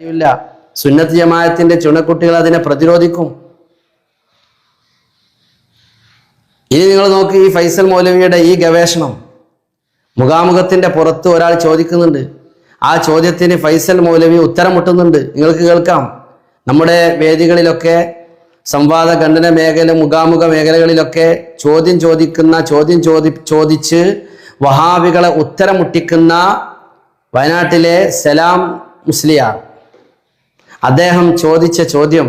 ഇല്ല. സുന്നത്ത് ജമായത്തിന്റെ ചുണക്കുട്ടികൾ അതിനെ പ്രതിരോധിക്കും. ഇനി നിങ്ങൾ നോക്ക് ഈ ഫൈസൽ മൗലവിയുടെ ഈ ഗവേഷണം. മുഖാമുഖത്തിന്റെ പുറത്ത് ഒരാൾ ചോദിക്കുന്നുണ്ട്. ആ ചോദ്യത്തിന് ഫൈസൽ മൗലവി ഉത്തരം മുട്ടുന്നുണ്ട് നിങ്ങൾക്ക് കേൾക്കാം. നമ്മുടെ വേദികളിലൊക്കെ സംവാദ ഖണ്ഡന മേഖല മുഖാമുഖ മേഖലകളിലൊക്കെ ചോദ്യം ചോദിക്കുന്ന ചോദ്യം ചോദി ചോദിച്ച് വഹാബികളെ ഉത്തരം മുട്ടിക്കുന്ന വയനാട്ടിലെ സലാം മുസ്ലിയാർ. അദ്ദേഹം ചോദിച്ച ചോദ്യം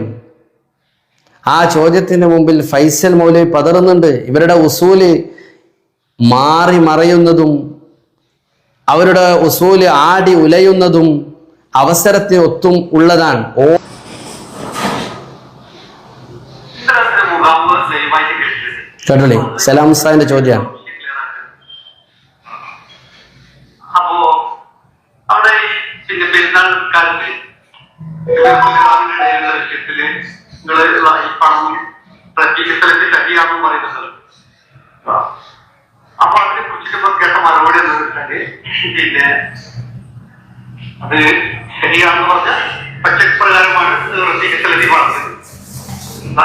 ആ ചോദ്യത്തിന് മുമ്പിൽ ഫൈസൽ മൗലവി പതറുന്നുണ്ട്. ഇവരുടെ ഉസൂൽ മാറി മറയുന്നതും അവരുടെ ഉസൂൽ ആടി ഉലയുന്നതും അവസരത്തിന് ഒത്തും ഉള്ളതാണ്. ഓ കേട്ടോളി സലാം ഉസ്താദിന്റെ ചോദ്യമാണ്. അപ്പോ അവിടെ പിന്നെ പെരുന്നാൾ കാലത്ത് ഇടയിലുള്ള വിഷയത്തിൽ നിങ്ങൾ ഈ പണം സ്ഥലത്ത് ശരിയാണെന്ന് പറയുന്നത്. അപ്പൊ അതിനെ കുറിച്ചിട്ട് കേട്ട മറുപടി എന്ന് വെച്ചാൽ പിന്നെ അത് ശരിയാണെന്ന് പറഞ്ഞാൽ പച്ചപ്രകാരമാണ് സ്ഥലത്തിൽ പറഞ്ഞത്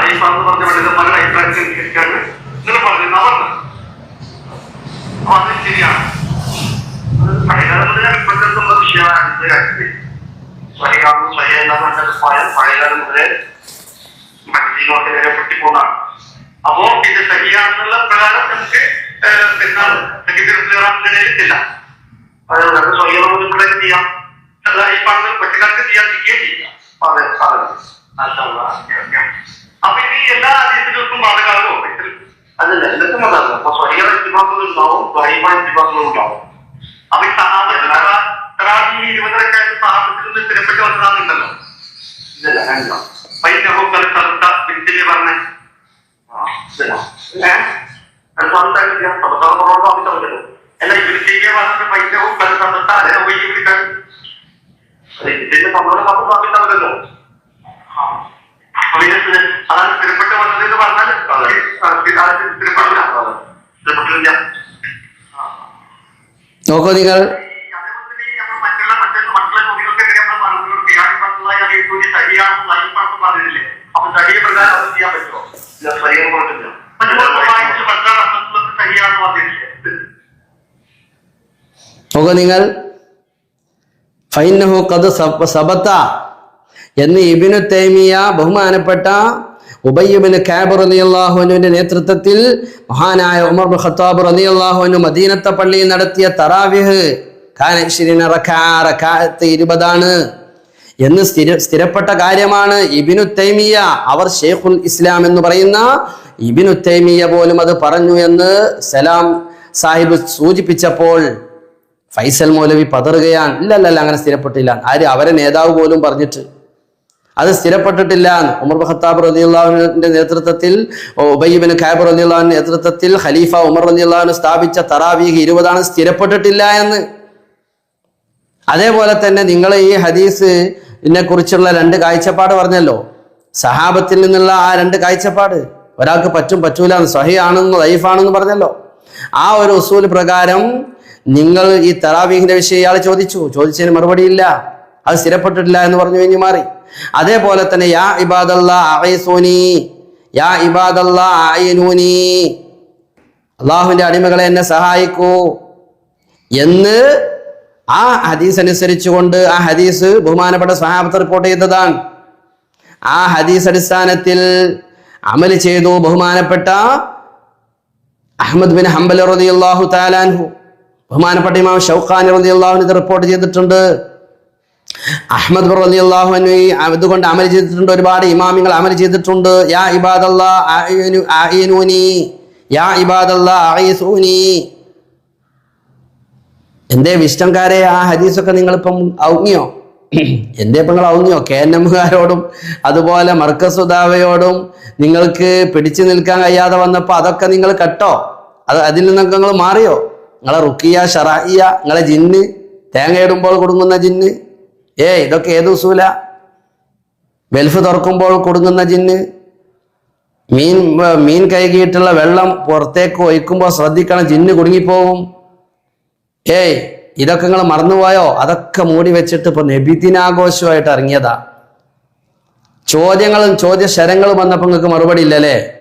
ഈ പറഞ്ഞു പറഞ്ഞ പണ്ഡിതന്മാരുടെ അഭിപ്രായത്തിൽ അനുസരിച്ചാണ് നിങ്ങൾ പറഞ്ഞത് പറഞ്ഞത് അപ്പൊ അത് ശരിയാണ് ഇപ്പോഴത്തെ വിഷയമാണ് സ്വയം പോയാൽ പഴയകാലം മുതലേ മനസ്സിലോട്ട് രേഖപ്പെട്ടി അപ്പോ ഇത് ശരിയാണെന്നുള്ള പ്രകാരം നമുക്ക് പെരുന്നാൾ ഇടയിലില്ല അതായത് നമുക്ക് സ്വയം ഇവിടെ ചെയ്യാം? ഈ പറഞ്ഞ കൊച്ചുകാർക്ക് ചെയ്യാതിരിക്കുകയും ചെയ്യാം. അതെ അതെ. അപ്പൊ ഇനി എല്ലാ അതീതികൾക്കും ബാധകാലോ അതല്ല എല്ലാവർക്കും അതാണ് അപ്പൊ സ്വയം സ്വയം വിഭാഗങ്ങൾ ഉണ്ടാവും. അപ്പൊ ഈ സഹാബി ഇരുപതരക്കായിട്ട് സഹാബത്തിൽ നിന്ന് സ്ഥിരപ്പെട്ട് വന്നതാണുണ്ടല്ലോ ഇതല്ല. കണ്ടോ പൈസഹോ കളിത്ത പിന്തിരി പറഞ്ഞേ അല്ല ഇവർക്ക് പറഞ്ഞ പൈസവും കളിത്ത അതിനെ ഉപയോഗിക്കാൻ ഇതിന്റെ സമ്മതം നമ്മൾ സ്ഥാപിക്കാമല്ലോ അതാണ് സ്ഥിരപ്പെട്ട് വന്നത് എന്ന് പറഞ്ഞാൽ സ്ഥിരപ്പെട്ടില്ല. സ്ഥിരപ്പെട്ടില്ല. നോക്കൂ നിങ്ങൾ അതേപോലെ തന്നെ നമ്മൾ മറ്റുള്ള മറ്റുള്ള മറ്റുള്ള ചോദ്യങ്ങൾക്കെതിരെ നമ്മൾ മറുപടി കൊടുക്കുക ഈ പറഞ്ഞ ചോദ്യം ശരിയാണെന്ന് ലൈഫാണെന്ന് പറഞ്ഞിട്ടില്ലേ അപ്പൊ ശരിയ പ്രകാരം അത് ചെയ്യാൻ പറ്റുമോ ഇല്ല ശരിയെന്ന് പറഞ്ഞില്ല മറ്റുള്ള വായിച്ച് മറ്റുള്ള അർത്ഥത്തിലൊക്കെ ശരിയാണെന്ന് പറഞ്ഞിട്ടില്ലേ നോക്കൂ നിങ്ങൾ. ഫൈനഹു കത് സബത്ത. എന്ന് ഇബിനു തേമിയ ബഹുമാനപ്പെട്ട ഉബയ്യബിന് കാബ് റലിയല്ലാഹുവിന്റെ നേതൃത്വത്തിൽ മഹാനായ ഉമർ ഖത്താബ് അലി അള്ളാഹുവിന് മദീനത്തെ പള്ളിയിൽ നടത്തിയ തറാവിഹ്. റക്കാത്ത് ഇരുപതാണ്. എന്ന് സ്ഥിര സ്ഥിരപ്പെട്ട കാര്യമാണ് ഇബിനു തൈമിയ അവർ ഷെയ്ഖുൽ ഇസ്ലാം എന്ന് പറയുന്ന ഇബിനു തൈമിയ പോലും അത് പറഞ്ഞു എന്ന് സലാം സാഹിബ് സൂചിപ്പിച്ചപ്പോൾ ഫൈസൽ മൗലവി പതറുകയാണ്. അല്ല അങ്ങനെ സ്ഥിരപ്പെട്ടില്ല. ആര്? അവരെ നേതാവ് പോലും പറഞ്ഞിട്ട്. അത് സ്ഥിരപ്പെട്ടിട്ടില്ല. ഉമർ ഖത്താബ് റലിയുള്ളാഹുവിന്റെ നേതൃത്വത്തിൽ ഉബയ്യബിൻ ഖാബ് റലിയുള്ളാഹിന്റെ നേതൃത്വത്തിൽ ഖലീഫ ഉമർ റലിയുള്ളാഹുവിന് സ്ഥാപിച്ച തറാവീഹ് ഇരുപതാണ് സ്ഥിരപ്പെട്ടിട്ടില്ല എന്ന്. അതേപോലെ തന്നെ നിങ്ങൾ ഈ ഹദീസ് കുറിച്ചുള്ള രണ്ട് കാഴ്ചപ്പാട് പറഞ്ഞല്ലോ. സഹാബത്തിൽ നിന്നുള്ള ആ രണ്ട് കാഴ്ചപ്പാട് ഒരാൾക്ക് പറ്റും പറ്റൂല സഹിയാണെന്ന് ലൈഫാണെന്ന് പറഞ്ഞല്ലോ. ആ ഒരു ഉസൂൽ പ്രകാരം നിങ്ങൾ ഈ തറാവീഹിന്റെ വിഷയം ഇയാൾ ചോദിച്ചു. ചോദിച്ചതിന് മറുപടിയില്ല. അത് സ്ഥിരപ്പെട്ടിട്ടില്ല എന്ന് പറഞ്ഞു കഴിഞ്ഞ് മാറി. അതേപോലെ തന്നെ യാ ഇബാദല്ലോനി യാ ഇബാദല്ലൂനി അള്ളാഹുവിന്റെ അടിമകളെ എന്നെ സഹായിക്കൂ. എന്ന് ആ ഹദീസ് അനുസരിച്ചുകൊണ്ട് ആ ഹദീസ് ബഹുമാനപ്പെട്ട സഹാബത്ത് റിപ്പോർട്ട് ചെയ്തതാണ്. ആ ഹദീസ് അടിസ്ഥാനത്തിൽ അമൽ ചെയ്തു ബഹുമാനപ്പെട്ട അഹമ്മദ് ബിൻ ഹംബൽ റതി അള്ളാഹു താലാൻഹു ബഹുമാനപ്പെട്ട ഇമാം ഷൗഖാൻ റളിയല്ലാഹു അള്ളാഹുവിന് ഇത് റിപ്പോർട്ട് ചെയ്തിട്ടുണ്ട്. അഹമ്മദ് റളിയല്ലാഹു അൻഹു അള്ളാഹു ഇതുകൊണ്ട് അമൽ ചെയ്തിട്ടുണ്ട്. ഒരുപാട് ഇമാമിങ്ങൾ അമൽ ചെയ്തിട്ടുണ്ട്. യാ ഇബാദല്ലാ ആഇനു ആഇനുനി യാ ഇബാദല്ലാ അഈസൂനി എന്തേ വിഷ്ടംകാരെ ആ ഹദീസൊക്കെ നിങ്ങളിപ്പം ഔങ്ങിയോ എന്തേ ഇപ്പം നിങ്ങൾ ഔങ്ങിയോ കെ എൻ എമ്മുകാരോടും അതുപോലെ മർക്കസുദാവയോടും നിങ്ങൾക്ക് പിടിച്ചു നിൽക്കാൻ കഴിയാതെ വന്നപ്പോൾ അതൊക്കെ നിങ്ങൾ കട്ടോ? അത് അതിൽ നിന്നൊക്കെ നിങ്ങൾ മാറിയോ? നിങ്ങളെ റുക്കിയ ഷറായിയ നിങ്ങളെ ജിന്ന് തേങ്ങയിടുമ്പോൾ കൊടുങ്ങുന്ന ജിന്ന് ഏ ഇതൊക്കെ ഏത് ഉസൂല? വെൽഫ് തുറക്കുമ്പോൾ കൊടുങ്ങുന്ന ജിന്ന് മീൻ മീൻ കഴുകിയിട്ടുള്ള വെള്ളം പുറത്തേക്ക് ഒഴിക്കുമ്പോൾ ശ്രദ്ധിക്കണം ജിന്ന് കുടുങ്ങിപ്പോവും. ഏയ് ഇതൊക്കെ നിങ്ങൾ മറന്നുപോയോ? അതൊക്കെ മൂടി വെച്ചിട്ട് ഇപ്പൊ നബിദിനാഘോഷമായിട്ട് ഇറങ്ങിയതാ. ചോദ്യങ്ങളും ചോദ്യ ശരങ്ങളും വന്നപ്പോൾ നിങ്ങൾക്ക് മറുപടി ഇല്ലല്ലേ?